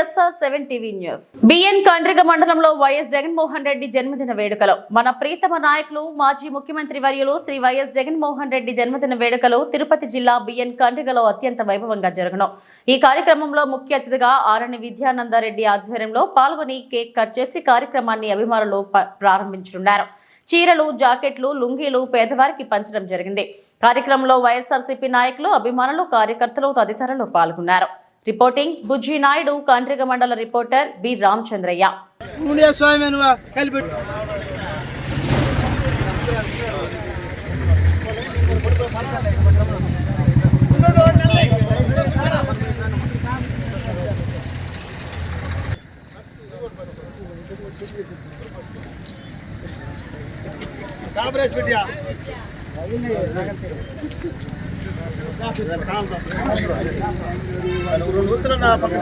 YSR seven TV news. BN Kandriga మండలంలో YS Jaganmohan Reddy జన్మదిన వేడుకలు. మన ప్రీతమ నాయకులు మాజీ ముఖ్యమంత్రి వర్యులు శ్రీ వైఎస్ జగన్మోహన్ రెడ్డి జన్మదిన వేడుకలు తిరుపతి జిల్లా బిఎన్ కండ్రిగలో అత్యంత వైభవంగా జరగను. ఈ కార్యక్రమంలో ముఖ్య అతిథిగా ఆరణి విద్యానందరెడ్డి ఆధ్వర్యంలో పాల్గొని కేక్ కట్ చేసి కార్యక్రమాన్ని అభిమానులు ప్రారంభించనున్నారు. చీరలు జాకెట్లు లుంగీలు పేదవారికి పంచడం జరిగింది. కార్యక్రమంలో వైఎస్ఆర్సీపీ నాయకులు అభిమానులు కార్యకర్తలు తదితరులు పాల్గొన్నారు. రిపోర్టింగ్ బుజ్జి నాయుడు కాంట్రిగ మండల రిపోర్టర్ బి రామచంద్రయ్య ఉండే స్వామి నువ్వు కలిపి కాంగ్రెస్ పెట్టా రెండు గుర్తులు నా పక్కన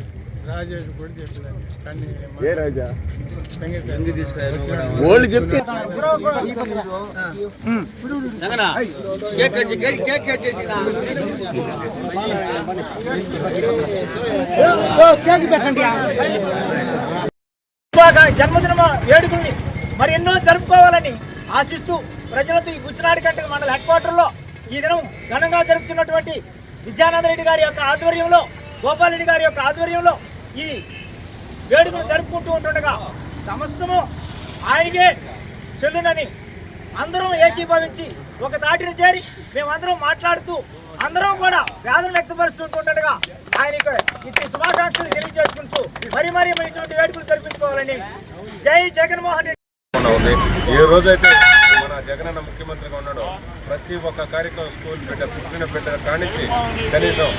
చెప్తే కట్ చేసి కేక్ పెట్టండి. జన్మదిన వేడుకల్ని మరి ఎన్నో జరుపుకోవాలని ఆశిస్తూ ప్రజలతో ఈ గుచ్చినాడి కంటే మండల హెడ్ క్వార్టర్లో ఈ దినం ఘనంగా జరుపుతున్నటువంటి విద్యానంద రెడ్డి గారి యొక్క ఆధ్వర్యంలో గోపాల్ రెడ్డి గారి యొక్క ఆధ్వర్యంలో ఈ వేడుకలు జరుపుకుంటూ ఉంటుండగా సమస్తము ఆయనకే చెల్లునని అందరం ఏకీభవించి ఒక తాటిని చేరి మేమందరం మాట్లాడుతూ అందరం కూడా వ్యాధులు వ్యక్తపరుస్తుంటుండగా ఆయనకు ఇట్టి శుభాకాంక్షలు తెలియజేసుకుంటూ మరి మరి ఇటువంటి వేడుకలు జరిపించుకోవాలని జై జగన్మోహన్ రెడ్డి. ఏ రోజైతే జగనన్న ముఖ్యమంత్రిగా ఉన్నాడో. ప్రతి ఒక్క కార్యక్రమం స్కూల్ బిడ్డ పుట్టిన బిడ్డ కానించి కనీసం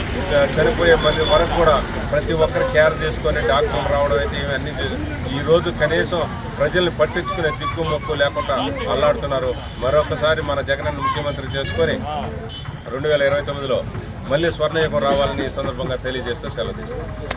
చనిపోయే మంది వరకు కూడా ప్రతి ఒక్కరు కేర్ చేసుకొని డాక్టర్లు రావడం అయితే ఇవన్నీ ఈరోజు కనీసం ప్రజల్ని పట్టించుకునే దిక్కు మొక్కు లేకుండా అల్లాడుతున్నారు. మరొకసారి మన జగనన్న ముఖ్యమంత్రి చేసుకొని రెండు వేల ఇరవై తొమ్మిదిలో మళ్ళీ స్వర్ణయుగం రావాలని ఈ సందర్భంగా తెలియజేస్తూ సెలవు తీసుకున్నాం